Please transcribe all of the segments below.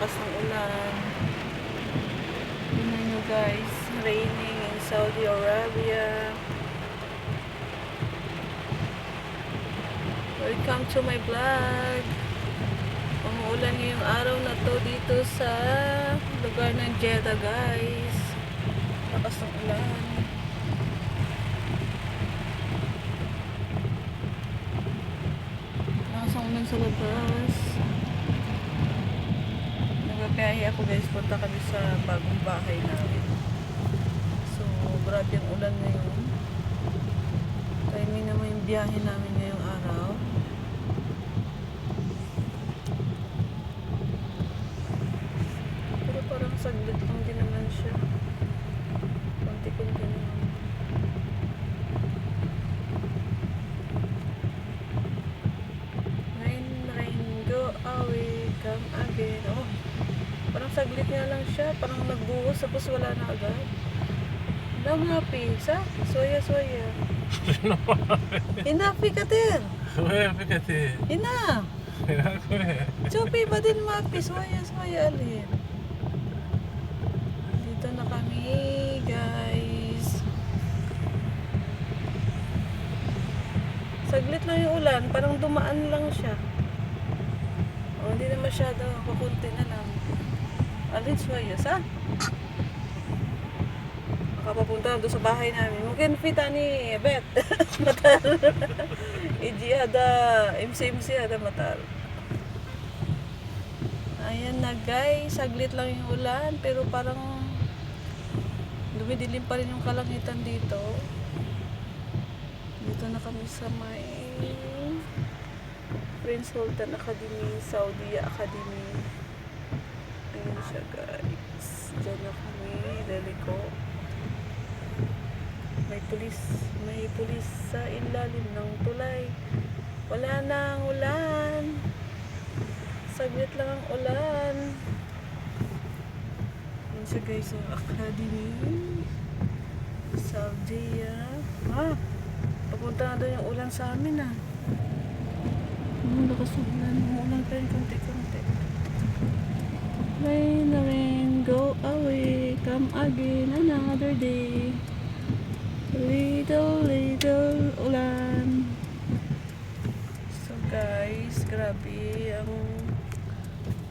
lakas ng ulan. Tingnan nyo guys, raining in Saudi Arabia. Welcome to my vlog. Umuulan ngayong araw na to dito sa lugar ng Jeddah guys. Lakas ng ulan. Lakas ng ulan sa labas. Nagpapayahe ako guys, punta kami sa bagong bahay namin. So, grabe ang ulan ngayon. Timing naman yung biyahe namin ngayong araw. Pero parang saglit lang din naman siya. Kunti-kunti naman. Rain, rain, go away, come again. Oh, parang saglit nga lang siya. Parang nagbuhos tapos wala na agad. Dam happy, sa? Soya, soya. Hinapi ka din. Where pikati? Hina. Chupi ba din mapi? Soya, soya alin. Dito na kami, guys. Saglit lang yung ulan. Parang dumaan lang siya. O, hindi na masyado. Kukunti na lang. Alin soya, sa? Makapapunta doon sa bahay namin. Mungkin fita ni Bet. matar. Iji ada, MC-MC ada matar. Ayan na guys, saglit lang yung ulan pero parang dumidilim pa rin yung kalangitan dito. Dito na kami sa may Prince Sultan Academy, Saudi Academy. Ayan siya guys. Diyan na kami, Lelico. May pulis, may pulis sa ilalim ng tulay. Wala na ang ulan. Saglit lang ang ulan. Yan siya guys, ang academy. Saudi, ah. Ah, papunta na daw yung ulan sa amin ah. Ang lakas ng ulan. Umuulan pa konti-konti. Rain, rain, go away. Come again another day. Little, little ulan. So guys, grabe ang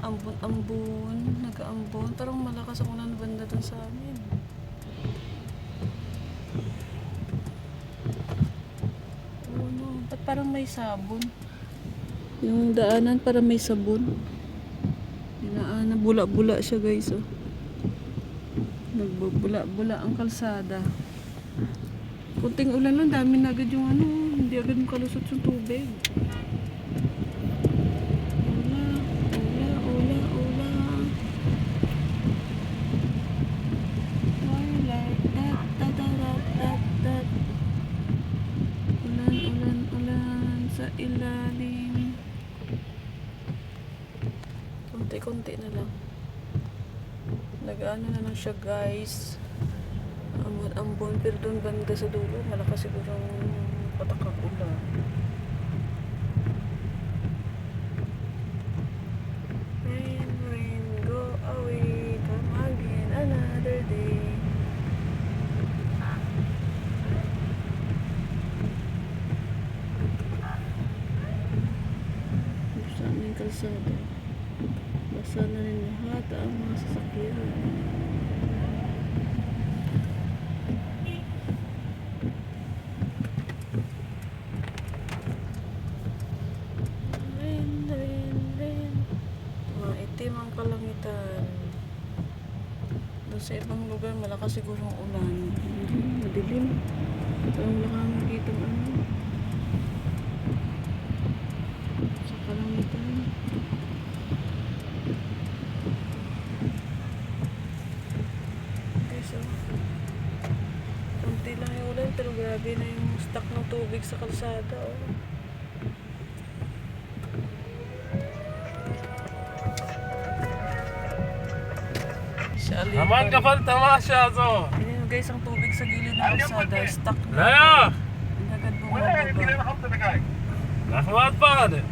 ambon-ambon, nag-aambon. Parang malakas ang ulan banda dun sa amin. Oh no, ba't parang may sabon? Yung daanan parang may sabon. Dinaanan, bula-bula siya guys oh. Nagbubula-bula ang kalsada. Kunting ulan lang, dami na agad yung ano, hindi agad makalusot yung tubig. Nag-ano na lang siya guys. Ambon, ambon, pero doon banda sa dulo, malakas siguro ang patakak ulan. Rain, rain, go away, come again another day. Na yung kalsada. Basa na rin lahat ang mga sasakyan. Rain, rain, rain. Mga itim ang kalangitan. Doon sa ibang lugar, malakas siguro ang ulan. Madilim. Parang wala kang makita ano. Sa kalangitan. Okay, so. tubig sa kalsada, oh. Si Ali. Aman kapal tamasya to. Ayan guys, ang tubig sa gilid ng kalsada, stuck na. Laya! Agad bumababa. Nahmat pa ka din.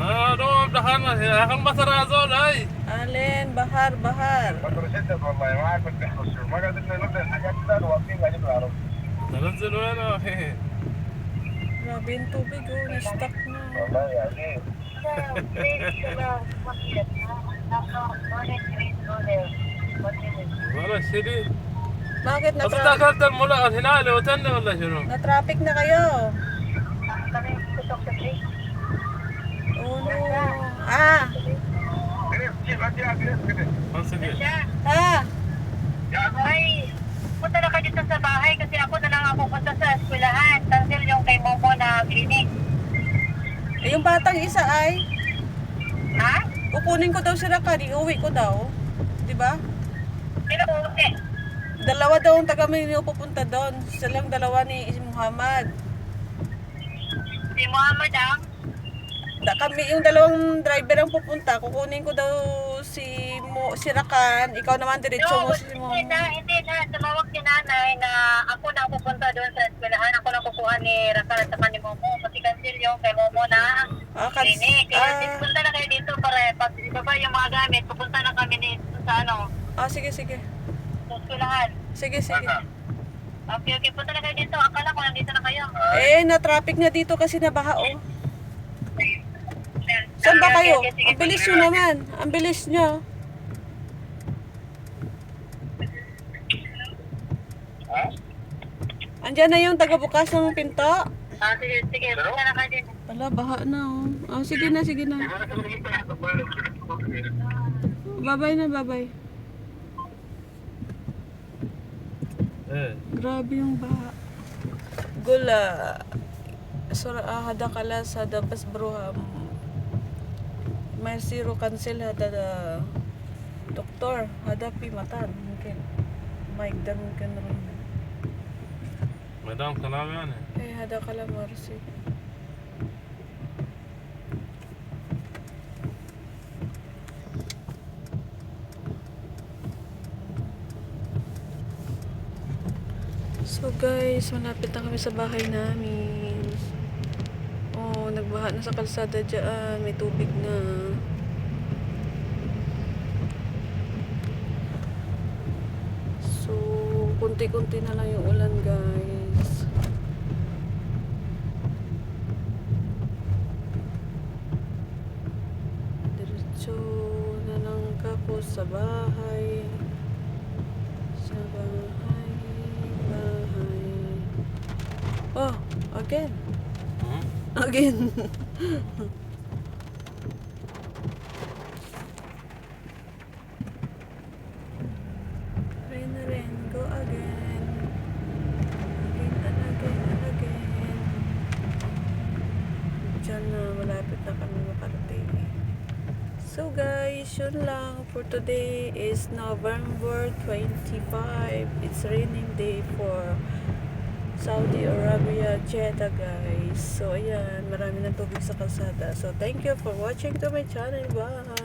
Na, doon, dahan na siya. Akang masara zon, ay. Alin, bahar, bahar. مدرستنا والله ما كنت نحفظ شو ما قدرنا نبدا الحاجات دي واقفين قاعدين Nalansan mo ano eh. Grabe yung tubig oh, na-stuck na. Wala, sili. Bakit na traffic? Bakit nakaltan mo lang? Hinali, utan na wala siya Na traffic na kayo. Kami tutok sa tree. Oh no. Ah. Ah. Ay. Na clinic. Eh, yung batang isa ay, Ha? kukunin ko daw si Rakan, iuwi ko daw. Di ba? Sino uuwi? Dalawa daw ang taga Maynila pupunta doon. Silang dalawa ni Muhammad. Si Muhammad ang Da, kami, yung dalawang driver ang pupunta, kukunin ko daw si Mo, si Rakan, ikaw naman diretso mo si hindi Mo. na, hindi na. Tumawag si nanay na ako na pupunta doon sa eskwelahan. Ako na kukuha ni Rakan at saka ni yung kay Momo na Ah, kas, clinic. Kaya ah, punta na kayo dito para pag ibaba yung mga gamit, pupunta na kami dito sa ano, ah, sige, sige. sa eskwelahan. Sige, sige. Okay, okay. Punta na kayo dito. Akala ko nandito na kayo. Eh, na-traffic na dito kasi nabaha, oh. Saan ba Okay, kayo? okay, sige. Ang bilis nyo naman. Ang bilis nyo. Andyan na yung tagabukas ng pinto. Ah, sige, sige. Punta na kayo dito. Wala, baha na, oh. Ah, sige na, sige na. Babay na, babay. Eh. Grabe yung baha. Gula. Sura ah, hada kala sa dabas bruham. May zero cancel hada da doktor hada pi matan mungkin. Mike dan mungkin rin. Kalam yan, eh. Eh hada kala marsi. So guys, malapit na kami sa bahay namin. Oh, nagbaha na sa kalsada dyan. May tubig na. So, kunti-kunti na lang yung ulan guys. Diretso na lang kako sa bahay. Sa bahay, bahay. Oh, again. Hmm? Again. Rain na malapit na kami makarating. So guys, yun lang for today is November 25. It's raining day for Saudi Arabia, Jeddah guys. So ayan, marami ng tubig sa kalsada. So thank you for watching to my channel. Bye!